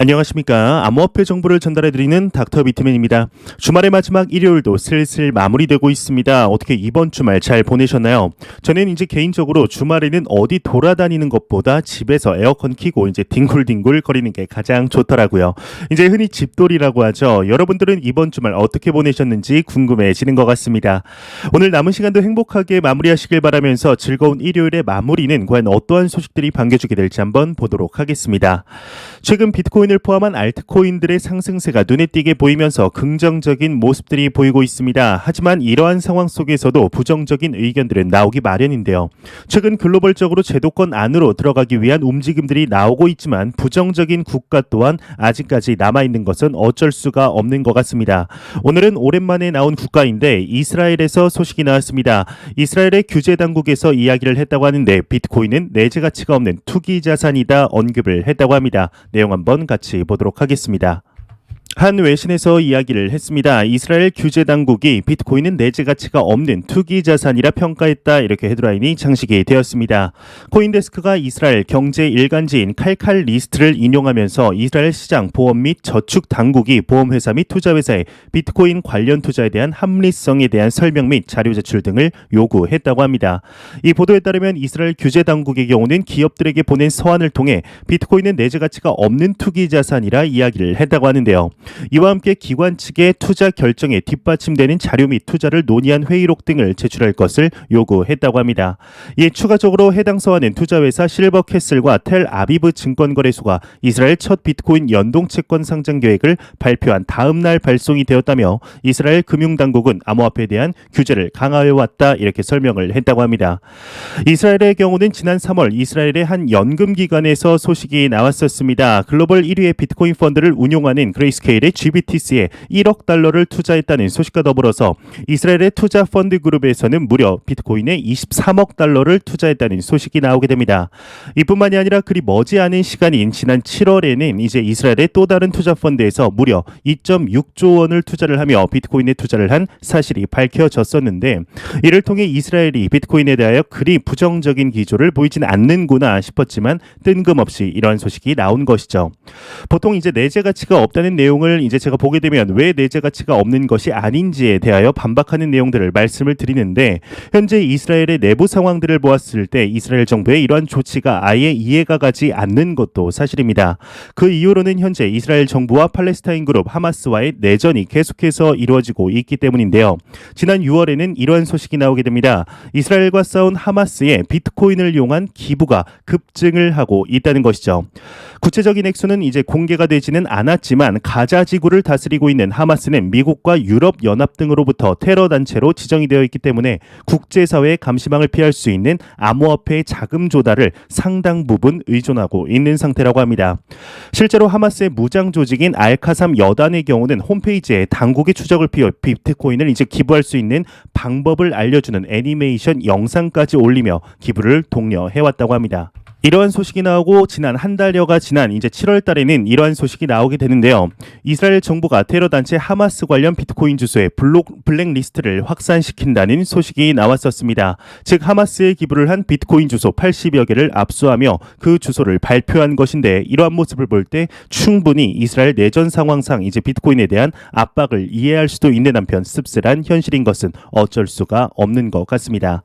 안녕하십니까. 암호화폐 정보를 전달해드리는 닥터 비트맨입니다. 주말의 마지막 일요일도 슬슬 마무리되고 있습니다. 어떻게 이번 주말 잘 보내셨나요? 저는 이제 개인적으로 주말에는 어디 돌아다니는 것보다 집에서 에어컨 켜고 이제 뒹굴뒹굴 거리는 게 가장 좋더라고요. 이제 흔히 집돌이라고 하죠. 여러분들은 이번 주말 어떻게 보내셨는지 궁금해지는 것 같습니다. 오늘 남은 시간도 행복하게 마무리하시길 바라면서 즐거운 일요일의 마무리는 과연 어떠한 소식들이 반겨주게 될지 한번 보도록 하겠습니다. 최근 비트코인 을 포함한 알트코인들의 상승세가 눈에 띄게 보이면서 긍정적인 모습들이 보이고 있습니다. 하지만 이러한 상황 속에서도 부정적인 의견들은 나오기 마련인데요. 최근 글로벌적으로 제도권 안으로 들어가기 위한 움직임들이 나오고 있지만 부정적인 국가 또한 아직까지 남아있는 것은 어쩔 수가 없는 것 같습니다. 오늘은 오랜만에 나온 국가인데 이스라엘에서 소식이 나왔습니다. 이스라엘의 규제 당국에서 이야기를 했다고 하는데 비트코인은 내재 가치가 없는 투기 자산이다 언급을 했다고 합니다. 내용 한번 같이 보도록 하겠습니다. 한 외신에서 이야기를 했습니다. 이스라엘 규제 당국이 비트코인은 내재 가치가 없는 투기 자산이라 평가했다. 이렇게 헤드라인이 장식이 되었습니다. 코인데스크가 이스라엘 경제 일간지인 칼칼 리스트를 인용하면서 이스라엘 시장 보험 및 저축 당국이 보험회사 및 투자회사에 비트코인 관련 투자에 대한 합리성에 대한 설명 및 자료 제출 등을 요구했다고 합니다. 이 보도에 따르면 이스라엘 규제 당국의 경우는 기업들에게 보낸 서한을 통해 비트코인은 내재 가치가 없는 투기 자산이라 이야기를 했다고 하는데요. 이와 함께 기관 측의 투자 결정에 뒷받침되는 자료 및 투자를 논의한 회의록 등을 제출할 것을 요구했다고 합니다. 이에 추가적으로 해당 서한은 투자회사 실버캐슬과 텔 아비브 증권거래소가 이스라엘 첫 비트코인 연동 채권 상장 계획을 발표한 다음 날 발송이 되었다며 이스라엘 금융당국은 암호화폐에 대한 규제를 강화해 왔다 이렇게 설명을 했다고 합니다. 이스라엘의 경우는 지난 3월 이스라엘의 한 연금 기관에서 소식이 나왔었습니다. 글로벌 1위의 비트코인 펀드를 운용하는 그레이스케일 의 GBTC에 1억 달러를 투자했다는 소식과 더불어서 이스라엘의 투자 펀드 그룹에서는 무려 비트코인에 23억 달러를 투자했다는 소식이 나오게 됩니다. 이뿐만이 아니라 그리 머지 않은 시간인 지난 7월에는 이제 이스라엘의 또 다른 투자 펀드에서 무려 2.6조 원을 투자를 하며 비트코인에 투자를 한 사실이 밝혀졌었는데 이를 통해 이스라엘이 비트코인에 대하여 그리 부정적인 기조를 보이지는 않는구나 싶었지만 뜬금없이 이러한 소식이 나온 것이죠. 보통 이제 내재 가치가 없다는 내용 을 이제 제가 보게 되면 왜 내재 가치가 없는 것이 아닌지에 대하여 반박하는 내용들을 말씀을 드리는데 현재 이스라엘의 내부 상황들을 보았을 때 이스라엘 정부의 이러한 조치가 아예 이해가 가지 않는 것도 사실입니다. 그 이유로는 현재 이스라엘 정부와 팔레스타인 그룹 하마스와의 내전이 계속해서 이루어지고 있기 때문인데요. 지난 6월에는 이러한 소식이 나오게 됩니다. 이스라엘과 싸운 하마스의 비트코인을 이용한 기부가 급증을 하고 있다는 것이죠. 구체적인 액수는 이제 공개가 되지는 않았지만 가자 지구를 다스리고 있는 하마스는 미국과 유럽 연합 등으로부터 테러 단체로 지정이 되어 있기 때문에 국제사회의 감시망을 피할 수 있는 암호화폐의 자금 조달을 상당 부분 의존하고 있는 상태라고 합니다. 실제로 하마스의 무장 조직인 알카삼 여단의 경우는 홈페이지에 당국의 추적을 피해 비트코인을 이제 기부할 수 있는 방법을 알려주는 애니메이션 영상까지 올리며 기부를 독려해왔다고 합니다. 이러한 소식이 나오고 지난 한 달여가 지난 이제 7월 달에는 이러한 소식이 나오게 되는데요. 이스라엘 정부가 테러 단체 하마스 관련 비트코인 주소의 블록 블랙리스트를 확산시킨다는 소식이 나왔었습니다. 즉 하마스에 기부를 한 비트코인 주소 80여 개를 압수하며 그 주소를 발표한 것인데 이러한 모습을 볼 때 충분히 이스라엘 내전 상황상 이제 비트코인에 대한 압박을 이해할 수도 있는 한편 씁쓸한 현실인 것은 어쩔 수가 없는 것 같습니다.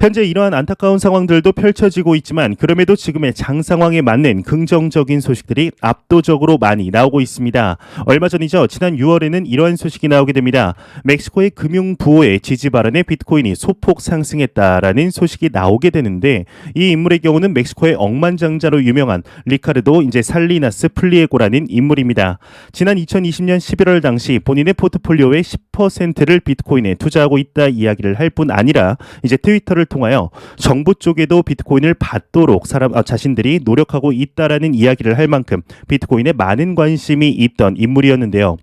현재 이러한 안타까운 상황들도 펼쳐지고 있지만 그 럼에도 지금의 장 상황에 맞는 긍정적인 소식들이 압도적으로 많이 나오고 있습니다. 얼마 전이죠. 지난 6월에는 이러한 소식이 나오게 됩니다. 멕시코의 금융 부호의 지지 발언에 비트코인이 소폭 상승했다라는 소식이 나오게 되는데 이 인물의 경우는 멕시코의 억만장자로 유명한 리카르도 이제 살리나스 플리에고라는 인물입니다. 지난 2020년 11월 당시 본인의 포트폴리오의 10%를 비트코인에 투자하고 있다 이야기를 할 뿐 아니라 이제 트위터를 통하여 정부 쪽에도 비트코인을 받도록 사람 아, 자신들이 노력하고 있다라는 이야기를 할 만큼 비트코인에 많은 관심이 있던 인물이었는데요.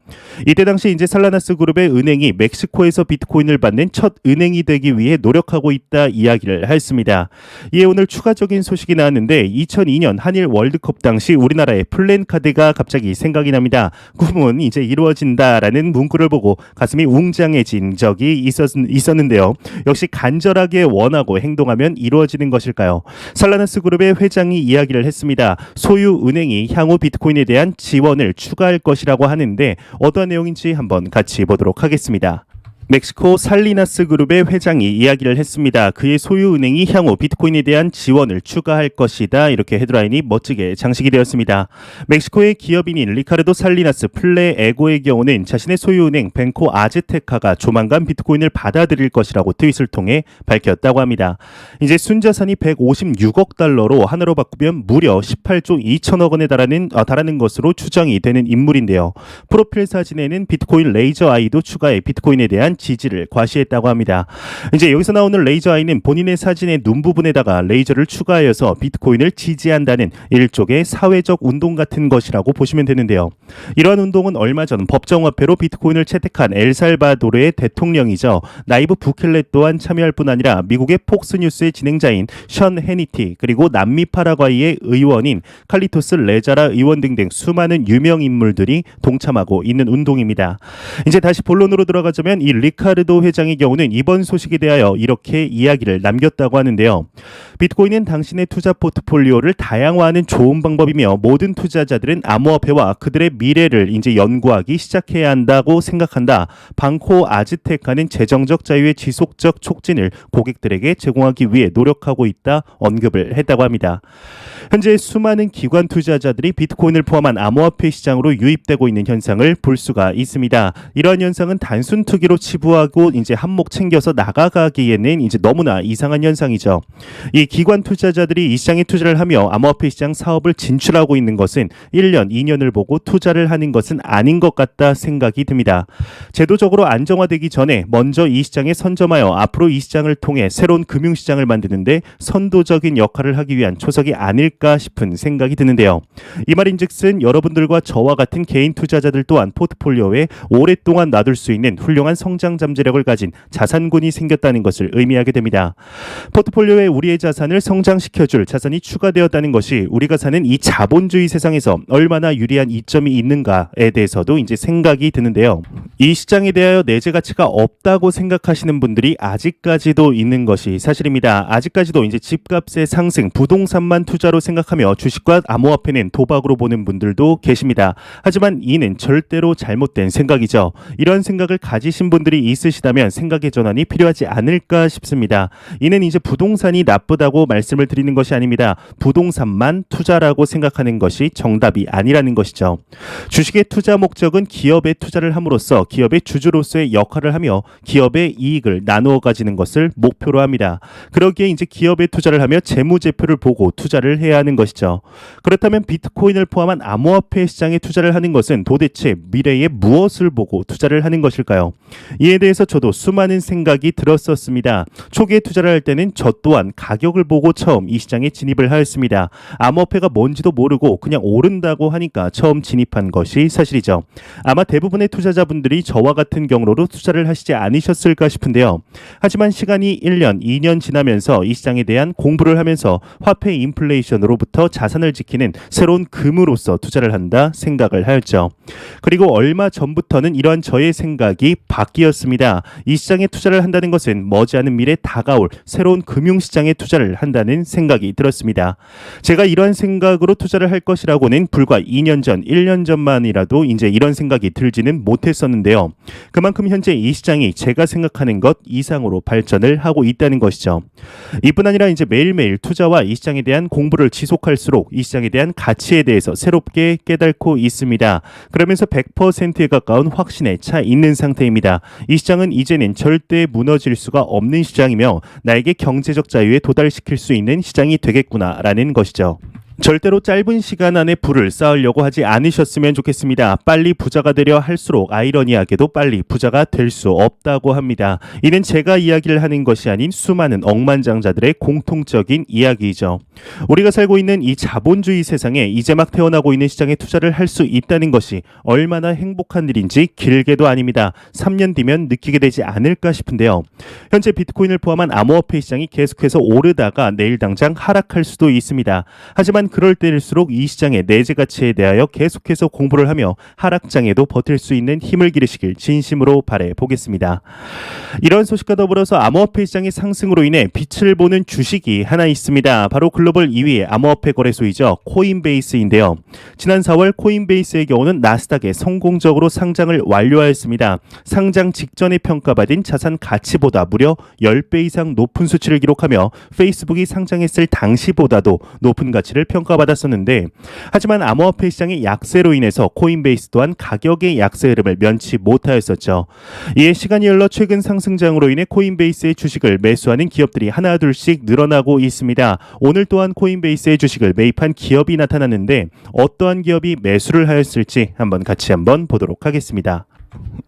이때 당시 이제 살라나스 그룹의 은행이 멕시코에서 비트코인을 받는 첫 은행이 되기 위해 노력하고 있다 이야기를 했습니다. 이에 오늘 추가적인 소식이 나왔는데 2002년 한일 월드컵 당시 우리나라의 플랜 카드가 갑자기 생각이 납니다. 꿈은 이제 이루어진다라는 문구를 보고 가슴이 웅장해진 적이 있었, 있었는데요. 역시 간절하게 원하고 행동하면 이루어지는 것일까요? 살라나스 그룹 리카르도그룹의 회장이 이야기를 했습니다. 소유 은행이 향후 비트코인에 대한 지원을 추가할 것이라고 하는데 어떠한 내용인지 한번 같이 보도록 하겠습니다. 멕시코 살리나스 그룹의 회장이 이야기를 했습니다. 그의 소유 은행이 향후 비트코인에 대한 지원을 추가할 것이다. 이렇게 헤드라인이 멋지게 장식이 되었습니다. 멕시코의 기업인인 리카르도 살리나스 플레 에고의 경우는 자신의 소유 은행 벤코 아즈테카가 조만간 비트코인을 받아들일 것이라고 트윗을 통해 밝혔다고 합니다. 이제 순자산이 156억 달러로 하나로 바꾸면 무려 18조 2천억 원에 달하는 아, 달하는 것으로 추정이 되는 인물인데요. 프로필 사진에는 비트코인 레이저 아이도 추가해 비트코인에 대한 지지를 과시했다고 합니다. 이제 여기서 나오는 레이저 아이는 본인의 사진의 눈 부분에다가 레이저를 추가하여서 비트코인을 지지한다는 일종의 사회적 운동 같은 것이라고 보시면 되는데요. 이러한 운동은 얼마 전 법정화폐로 비트코인을 채택한 엘살바도르의 대통령이죠. 나이브 부켈레 또한 참여할 뿐 아니라 미국의 폭스뉴스의 진행자인 션 헤니티 그리고 남미 파라과이의 의원인 칼리토스 레자라 의원 등등 수많은 유명 인물들이 동참하고 있는 운동입니다. 이제 다시 본론으로 들어가자면 이 리카르도 회장의 경우는 이번 소식에 대하여 이렇게 이야기를 남겼다고 하는데요. 비트코인은 당신의 투자 포트폴리오를 다양화하는 좋은 방법이며 모든 투자자들은 암호화폐와 그들의 미래를 이제 연구하기 시작해야 한다고 생각한다. 방코 아즈테카는 재정적 자유의 지속적 촉진을 고객들에게 제공하기 위해 노력하고 있다 언급을 했다고 합니다. 현재 수많은 기관 투자자들이 비트코인을 포함한 암호화폐 시장으로 유입되고 있는 현상을 볼 수가 있습니다. 이러한 현상은 단순 투기로 치 부하고 이제 한몫 챙겨서 나가가기에는 이제 너무나 이상한 현상이죠. 이 기관 투자자들이 이 시장에 투자를 하며 암호화폐 시장 사업을 진출하고 있는 것은 1년, 2년을 보고 투자를 하는 것은 아닌 것 같다 생각이 듭니다. 제도적으로 안정화되기 전에 먼저 이 시장에 선점하여 앞으로 이 시장을 통해 새로운 금융시장을 만드는데 선도적인 역할을 하기 위한 초석이 아닐까 싶은 생각이 드는데요. 이 말인즉슨 여러분들과 저와 같은 개인 투자자들 또한 포트폴리오에 오랫동안 놔둘 수 있는 훌륭한 성장 잠재력을 가진 자산군이 생겼다는 것을 의미하게 됩니다. 포트폴리오에 우리의 자산을 성장시켜줄 자산이 추가되었다는 것이 우리가 사는 이 자본주의 세상에서 얼마나 유리한 이점이 있는가에 대해서도 이제 생각이 드는데요. 이 시장에 대하여 내재 가치가 없다고 생각하시는 분들이 아직까지도 있는 것이 사실입니다. 아직까지도 이제 집값의 상승, 부동산만 투자로 생각하며 주식과 암호화폐는 도박으로 보는 분들도 계십니다. 하지만 이는 절대로 잘못된 생각이죠. 이런 생각을 가지신 분들이 있으시다면 생각의 전환이 필요하지 않을까 싶습니다. 이는 이제 부동산이 나쁘다고 말씀을 드리는 것이 아닙니다. 부동산만 투자라고 생각하는 것이 정답이 아니라는 것이죠. 주식의 투자 목적은 기업에 투자를 함으로써 기업의 주주로서의 역할을 하며 기업의 이익을 나누어 가지는 것을 목표로 합니다. 그러기에 이제 기업에 투자를 하며 재무제표를 보고 투자를 해야 하는 것이죠. 그렇다면 비트코인을 포함한 암호화폐 시장에 투자를 하는 것은 도대체 미래에 무엇을 보고 투자를 하는 것일까요? 이에 대해서 저도 수많은 생각이 들었었습니다. 초기에 투자를 할 때는 저 또한 가격을 보고 처음 이 시장에 진입을 하였습니다. 암호화폐가 뭔지도 모르고 그냥 오른다고 하니까 처음 진입한 것이 사실이죠. 아마 대부분의 투자자분들이 저와 같은 경로로 투자를 하시지 않으셨을까 싶은데요. 하지만 시간이 1년, 2년 지나면서 이 시장에 대한 공부를 하면서 화폐 인플레이션으로부터 자산을 지키는 새로운 금으로서 투자를 한다 생각을 하였죠. 그리고 얼마 전부터는 이러한 저의 생각이 바뀌었습니다. 이 시장에 투자를 한다는 것은 머지않은 미래 다가올 새로운 금융시장에 투자를 한다는 생각이 들었습니다. 제가 이러한 생각으로 투자를 할 것이라고는 불과 2년 전, 1년 전만이라도 이제 이런 생각이 들지는 못했었는데요. 그만큼 현재 이 시장이 제가 생각하는 것 이상으로 발전을 하고 있다는 것이죠. 이뿐 아니라 이제 매일매일 투자와 이 시장에 대한 공부를 지속할수록 이 시장에 대한 가치에 대해서 새롭게 깨닫고 있습니다. 그러면서 100%에 가까운 확신에 차 있는 상태입니다. 이 시장은 이제는 절대 무너질 수가 없는 시장이며 나에게 경제적 자유에 도달시킬 수 있는 시장이 되겠구나라는 것이죠. 절대로 짧은 시간 안에 부를 쌓으려고 하지 않으셨으면 좋겠습니다. 빨리 부자가 되려 할수록 아이러니하게도 빨리 부자가 될 수 없다고 합니다. 이는 제가 이야기를 하는 것이 아닌 수많은 억만장자들의 공통적인 이야기이죠. 우리가 살고 있는 이 자본주의 세상에 이제 막 태어나고 있는 시장에 투자를 할 수 있다는 것이 얼마나 행복한 일인지 길게도 아닙니다. 3년 뒤면 느끼게 되지 않을까 싶은데요. 현재 비트코인을 포함한 암호화폐 시장이 계속해서 오르다가 내일 당장 하락할 수도 있습니다. 하지만 하지만 그럴 때일수록 이 시장의 내재 가치에 대하여 계속해서 공부를 하며 하락장에도 버틸 수 있는 힘을 기르시길 진심으로 바래 보겠습니다. 이런 소식과 더불어서 암호화폐 시장의 상승으로 인해 빛을 보는 주식이 하나 있습니다. 바로 글로벌 2위의 암호화폐 거래소이죠. 코인베이스인데요. 지난 4월 코인베이스의 경우는 나스닥에 성공적으로 상장을 완료하였습니다. 상장 직전에 평가받은 자산 가치보다 무려 10배 이상 높은 수치를 기록하며 페이스북이 상장했을 당시보다도 높은 가치를 평가받았었는데 하지만 암호화폐 시장의 약세로 인해서 코인베이스 또한 가격의 약세 흐름을 면치 못하였었죠. 이에 시간이 흘러 최근 상승장으로 인해 코인베이스의 주식을 매수하는 기업들이 하나둘씩 늘어나고 있습니다. 오늘 또한 코인베이스의 주식을 매입한 기업이 나타났는데 어떠한 기업이 매수를 하였을지 한번 같이 한번 보도록 하겠습니다.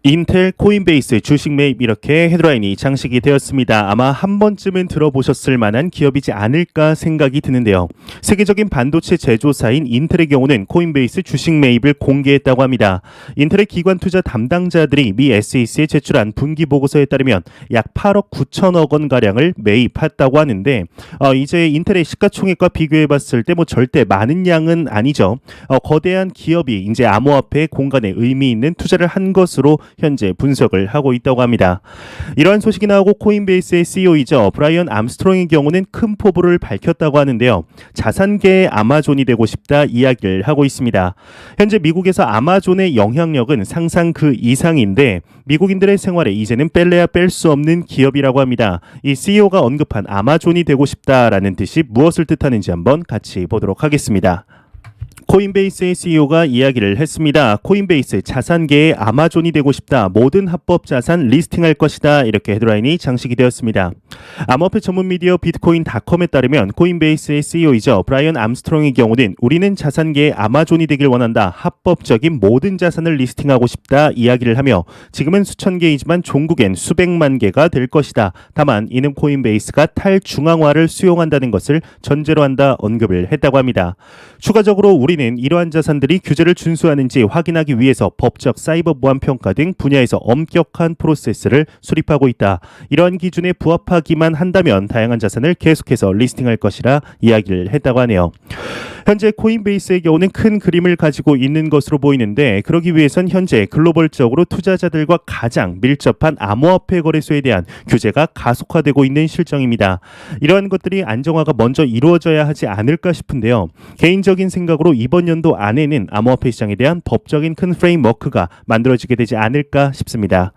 인텔 코인베이스 주식 매입 이렇게 헤드라인이 장식이 되었습니다. 아마 한 번쯤은 들어보셨을 만한 기업이지 않을까 생각이 드는데요. 세계적인 반도체 제조사인 인텔의 경우는 코인베이스 주식 매입을 공개했다고 합니다. 인텔의 기관 투자 담당자들이 미 SEC에 제출한 분기 보고서에 따르면 약 8억 9천억 원 가량을 매입했다고 하는데 어, 이제 인텔의 시가총액과 비교해봤을 때 뭐 절대 많은 양은 아니죠. 어, 거대한 기업이 이제 암호화폐 공간에 의미 있는 투자를 한 것으로 현재 분석을 하고 있다고 합니다. 이러한 소식이 나오고 코인베이스의 CEO이죠. 브라이언 암스트롱의 경우는 큰 포부를 밝혔다고 하는데요. 자산계의 아마존이 되고 싶다 이야기를 하고 있습니다. 현재 미국에서 아마존의 영향력은 상상 그 이상인데 미국인들의 생활에 이제는 뺄래야 뺄 수 없는 기업이라고 합니다. 이 CEO가 언급한 아마존이 되고 싶다라는 뜻이 무엇을 뜻하는지 한번 같이 보도록 하겠습니다. 코인베이스의 CEO가 이야기를 했습니다. 코인베이스 자산계의 아마존이 되고 싶다. 모든 합법 자산 리스팅할 것이다. 이렇게 헤드라인이 장식이 되었습니다. 암호화폐 전문 미디어 비트코인닷컴에 따르면 코인베이스의 CEO이죠. 브라이언 암스트롱의 경우는 우리는 자산계의 아마존이 되길 원한다. 합법적인 모든 자산을 리스팅하고 싶다. 이야기를 하며 지금은 수천 개이지만 종국엔 수백만 개가 될 것이다. 다만 이는 코인베이스가 탈중앙화를 수용한다는 것을 전제로 한다 언급을 했다고 합니다. 추가적으로 우리 는 이러한 자산들이 규제를 준수하는지 확인하기 위해서 법적 사이버 보안 평가 등 분야에서 엄격한 프로세스를 수립하고 있다. 이러한 기준에 부합하기만 한다면 다양한 자산을 계속해서 리스팅할 것이라 이야기를 했다고 하네요. 현재 코인베이스의 경우는 큰 그림을 가지고 있는 것으로 보이는데 그러기 위해선 현재 글로벌적으로 투자자들과 가장 밀접한 암호화폐 거래소에 대한 규제가 가속화되고 있는 실정입니다. 이러한 것들이 안정화가 먼저 이루어져야 하지 않을까 싶은데요. 개인적인 생각으로 이번 연도 안에는 암호화폐 시장에 대한 법적인 큰 프레임워크가 만들어지게 되지 않을까 싶습니다.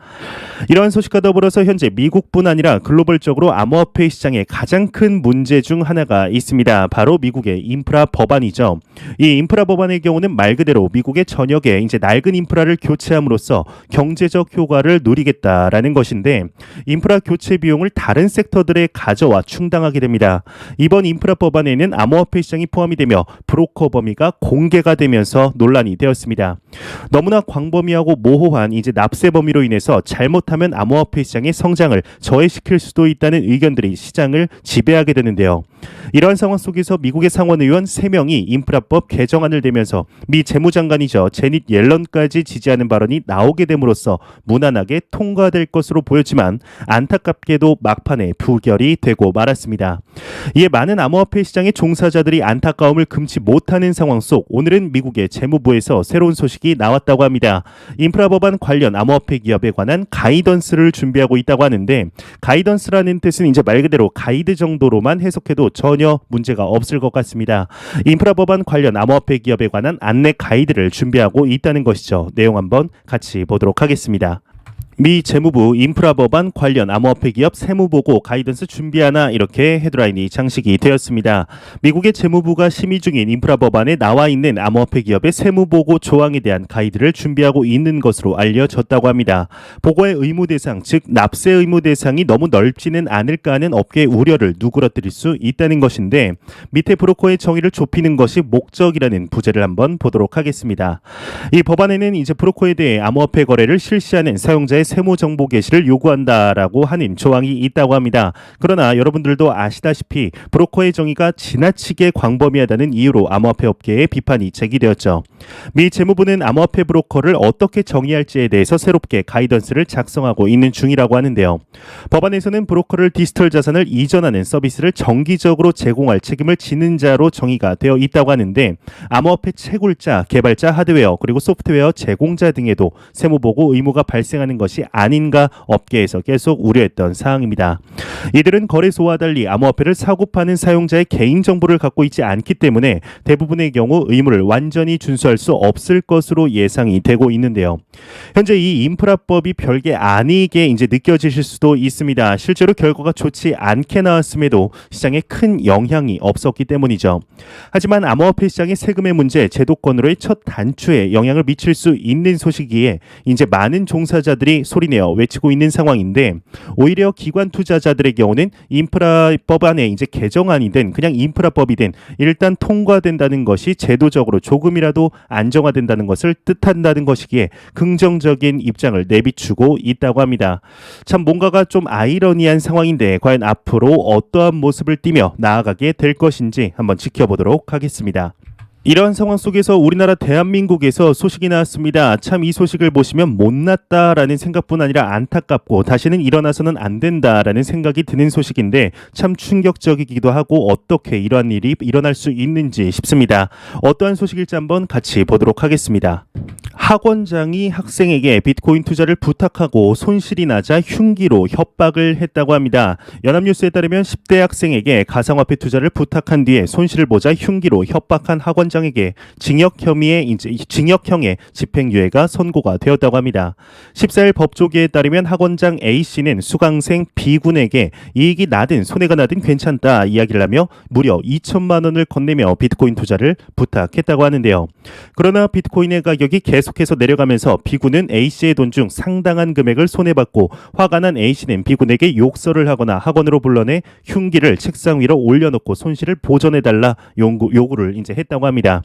이러한 소식과 더불어서 현재 미국뿐 아니라 글로벌적으로 암호화폐 시장의 가장 큰 문제 중 하나가 있습니다. 바로 미국의 인프라 법안 이죠. 이 인프라 법안의 경우는 말 그대로 미국의 전역에 이제 낡은 인프라를 교체함으로써 경제적 효과를 누리겠다라는 것인데 인프라 교체 비용을 다른 섹터들에 가져와 충당하게 됩니다. 이번 인프라 법안에는 암호화폐 시장이 포함이 되며 브로커 범위가 공개가 되면서 논란이 되었습니다. 너무나 광범위하고 모호한 이제 납세 범위로 인해서 잘못하면 암호화폐 시장의 성장을 저해시킬 수도 있다는 의견들이 시장을 지배하게 되는데요. 이러한 상황 속에서 미국의 상원 의원 3명이 인프라법 개정안을 대면서 미 재무장관이죠. 제닛 옐런까지 지지하는 발언이 나오게 됨으로써 무난하게 통과될 것으로 보였지만 안타깝게도 막판에 부결이 되고 말았습니다. 이에 많은 암호화폐 시장의 종사자들이 안타까움을 금치 못하는 상황 속 오늘은 미국의 재무부에서 새로운 소식이 나왔다고 합니다. 인프라 법안 관련 암호화폐 기업에 관한 가이던스를 준비하고 있다고 하는데 가이던스라는 뜻은 이제 말 그대로 가이드 정도로만 해석해도 전혀 문제가 없을 것 같습니다. 인프라 법안 관련 암호화폐 기업에 관한 안내 가이드를 준비하고 있다는 것이죠. 내용 한번 같이 보도록 하겠습니다. 미 재무부 인프라 법안 관련 암호화폐 기업 세무보고 가이던스 준비하나 이렇게 헤드라인이 장식이 되었습니다. 미국의 재무부가 심의 중인 인프라 법안에 나와 있는 암호화폐 기업의 세무보고 조항에 대한 가이드를 준비하고 있는 것으로 알려졌다고 합니다. 보고의 의무 대상, 즉 납세 의무 대상이 너무 넓지는 않을까 하는 업계의 우려를 누그러뜨릴 수 있다는 것인데 밑에 브로커의 정의를 좁히는 것이 목적이라는 부제를 한번 보도록 하겠습니다. 이 법안에는 이제 브로커에 대해 암호화폐 거래를 실시하는 사용자의 세무 정보 게시를 요구한다라고 하는 조항이 있다고 합니다. 그러나 여러분들도 아시다시피 브로커의 정의가 지나치게 광범위하다는 이유로 암호화폐 업계에 비판이 제기되었죠. 미 재무부는 암호화폐 브로커를 어떻게 정의할지에 대해서 새롭게 가이던스를 작성하고 있는 중이라고 하는데요. 법안에서는 브로커를 디지털 자산을 이전하는 서비스를 정기적으로 제공할 책임을 지는 자로 정의가 되어 있다고 하는데 암호화폐 채굴자, 개발자, 하드웨어 그리고 소프트웨어 제공자 등에도 세무보고 의무가 발생하는 것이 아닌가 업계에서 계속 우려했던 사항입니다. 이들은 거래소와 달리 암호화폐를 사고 파는 사용자의 개인 정보를 갖고 있지 않기 때문에 대부분의 경우 의무를 완전히 준수할 수 없을 것으로 예상이 되고 있는데요. 현재 이 인프라법이 별게 아니게 이제 느껴지실 수도 있습니다. 실제로 결과가 좋지 않게 나왔음에도 시장에 큰 영향이 없었기 때문이죠. 하지만 암호화폐 시장의 세금의 문제, 제도권으로의 첫 단추에 영향을 미칠 수 있는 소식이기에 이제 많은 종사자들이 소리내어 외치고 있는 상황인데 오히려 기관 투자자들의 경우는 인프라법 안에 이제 개정안이든 그냥 인프라법이든 일단 통과된다는 것이 제도적으로 조금이라도 안정화된다는 것을 뜻한다는 것이기에 긍정적인 입장을 내비추고 있다고 합니다. 참 뭔가가 좀 아이러니한 상황인데 과연 앞으로 어떠한 모습을 띠며 나아가게 될 것인지 한번 지켜보도록 하겠습니다. 이런 상황 속에서 우리나라 대한민국에서 소식이 나왔습니다. 참 이 소식을 보시면 못났다라는 생각뿐 아니라 안타깝고 다시는 일어나서는 안 된다라는 생각이 드는 소식인데 참 충격적이기도 하고 어떻게 이러한 일이 일어날 수 있는지 싶습니다. 어떠한 소식일지 한번 같이 보도록 하겠습니다. 학원장이 학생에게 비트코인 투자를 부탁하고 손실이 나자 흉기로 협박을 했다고 합니다. 연합뉴스에 따르면 10대 학생에게 가상화폐 투자를 부탁한 뒤에 손실을 보자 흉기로 협박한 학원장에게 징역 혐의의 이제 징역형의 집행유예가 선고가 되었다고 합니다. 14일 법조계에 따르면 학원장 A 씨는 수강생 B 군에게 이익이 나든 손해가 나든 괜찮다 이야기를 하며 무려 2천만 원을 건네며 비트코인 투자를 부탁했다고 하는데요. 그러나 비트코인의 가격이 계속 해서 내려가면서 B군은 A씨의 돈 중 상당한 금액을 손해받고 화가 난 A씨는 B군에게 욕설을 하거나 학원으로 불러내 흉기를 책상 위로 올려놓고 손실을 보전해달라 요구, 요구를 이제 했다고 합니다.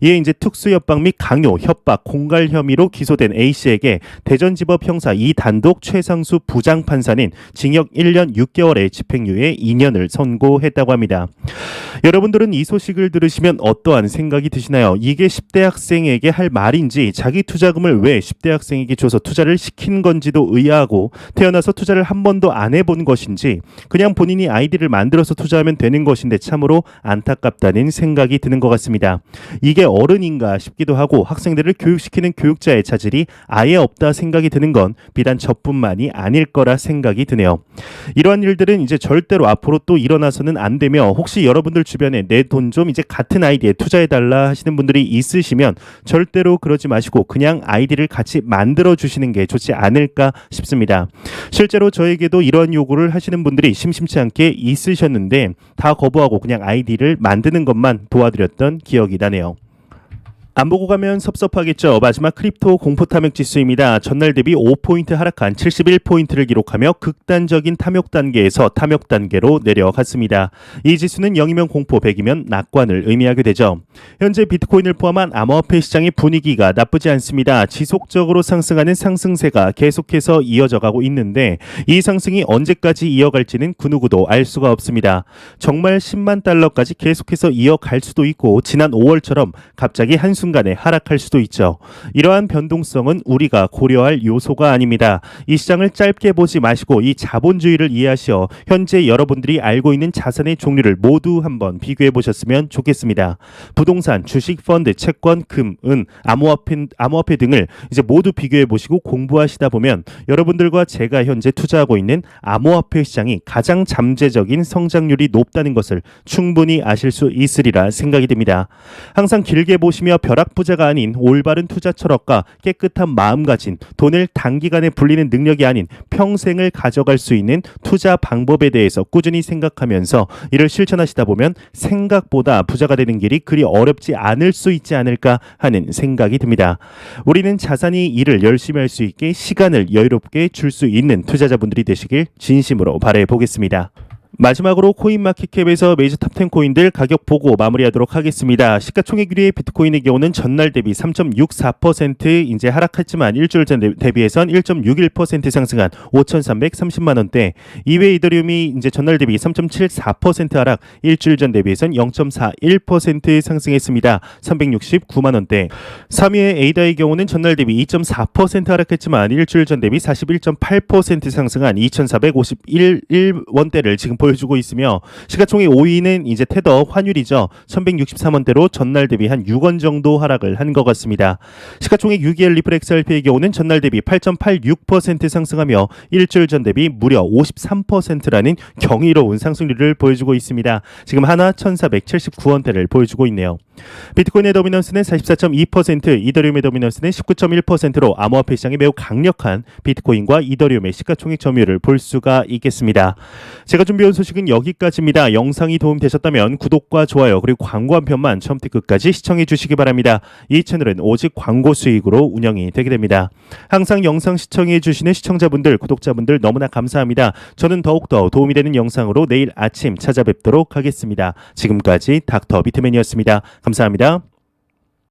이에 이제 특수협박 및 강요, 협박, 공갈 혐의로 기소된 A씨에게 대전지법 형사 이 단독 최상수 부장판사는 징역 1년 6개월의 집행유예 2년을 선고했다고 합니다. 여러분들은 이 소식을 들으시면 어떠한 생각이 드시나요? 이게 10대 학생에게 할 말인지 자기 투자금을 왜 10대 학생에게 줘서 투자를 시킨 건지도 의아하고 태어나서 투자를 한 번도 안 해본 것인지 그냥 본인이 아이디를 만들어서 투자하면 되는 것인데 참으로 안타깝다는 생각이 드는 것 같습니다. 이게 어른인가 싶기도 하고 학생들을 교육시키는 교육자의 차질이 아예 없다 생각이 드는 건 비단 저뿐만이 아닐 거라 생각이 드네요. 이러한 일들은 이제 절대로 앞으로 또 일어나서는 안 되며 혹시 여러분들 주변에 내 돈 좀 이제 같은 아이디에 투자해 달라 하시는 분들이 있으시면 절대로 그러지 마시고 그냥 아이디를 같이 만들어 주시는 게 좋지 않을까 싶습니다. 실제로 저에게도 이런 요구를 하시는 분들이 심심치 않게 있으셨는데 다 거부하고 그냥 아이디를 만드는 것만 도와드렸던 기억이 나네요. 안 보고 가면 섭섭하겠죠. 마지막 크립토 공포 탐욕 지수입니다. 전날 대비 5포인트 하락한 71포인트를 기록하며 극단적인 탐욕 단계에서 탐욕 단계로 내려갔습니다. 이 지수는 0이면 공포, 100이면 낙관을 의미하게 되죠. 현재 비트코인을 포함한 암호화폐 시장의 분위기가 나쁘지 않습니다. 지속적으로 상승하는 상승세가 계속해서 이어져 가고 있는데 이 상승이 언제까지 이어갈지는 그 누구도 알 수가 없습니다. 정말 10만 달러까지 계속해서 이어갈 수도 있고 지난 5월처럼 갑자기 한순 순간에 하락할 수도 있죠. 이러한 변동성은 우리가 고려할 요소가 아닙니다. 이 시장을 짧게 보지 마시고 이 자본주의를 이해하시어 현재 여러분들이 알고 있는 자산의 종류를 모두 한번 비교해 보셨으면 좋겠습니다. 부동산, 주식, 펀드, 채권, 금, 은, 암호화폐, 암호화폐 등을 이제 모두 비교해 보시고 공부하시다 보면 여러분들과 제가 현재 투자하고 있는 암호화폐 시장이 가장 잠재적인 성장률이 높다는 것을 충분히 아실 수 있으리라 생각이 듭니다. 항상 길게 보시며 별 벼락 부자가 아닌 올바른 투자 철학과 깨끗한 마음가짐, 돈을 단기간에 불리는 능력이 아닌 평생을 가져갈 수 있는 투자 방법에 대해서 꾸준히 생각하면서 이를 실천하시다 보면 생각보다 부자가 되는 길이 그리 어렵지 않을 수 있지 않을까 하는 생각이 듭니다. 우리는 자산이 일을 열심히 할 수 있게 시간을 여유롭게 줄 수 있는 투자자분들이 되시길 진심으로 바라보겠습니다. 마지막으로 코인마켓캡에서 메이저 탑10 코인들 가격 보고 마무리하도록 하겠습니다. 시가총액 1위의 비트코인의 경우는 전날 대비 3.64% 이제 하락했지만 일주일 전 대- 대비해선 1.61% 상승한 5,330만 원대. 2위 이더리움이 이제 전날 대비 3.74% 하락, 일주일 전 대비해선 0.41% 상승했습니다. 369만 원대. 3위의 에이다의 경우는 전날 대비 2.4% 하락했지만 일주일 전 대비 41.8% 상승한 2,451원대를 지금 보 여주고 있으며 시가총액 5위는 이제 테더 환율이죠. 1,163원대로 전날 대비 한 6원 정도 하락을 한 것 같습니다. 시가총액 6위의 리플 XRP의 경우는 전날 대비 8.86% 상승하며 일주일 전 대비 무려 53%라는 경이로운 상승률을 보여주고 있습니다. 지금 하나 1,479원대를 보여주고 있네요. 비트코인의 도미넌스는 44.2%, 이더리움의 도미넌스는 19.1%로 암호화폐 시장이 매우 강력한 비트코인과 이더리움의 시가총액 점유율을 볼 수가 있겠습니다. 제가 준비 한 소식은 여기까지입니다. 영상이 도움되셨다면 구독과 좋아요 그리고 광고 한 편만 처음부터 끝까지 시청해 주시기 바랍니다. 이 채널은 오직 광고 수익으로 운영이 되게 됩니다. 항상 영상 시청해 주시는 시청자분들, 구독자분들 너무나 감사합니다. 저는 더욱더 도움이 되는 영상으로 내일 아침 찾아뵙도록 하겠습니다. 지금까지 닥터 비트맨이었습니다. 감사합니다.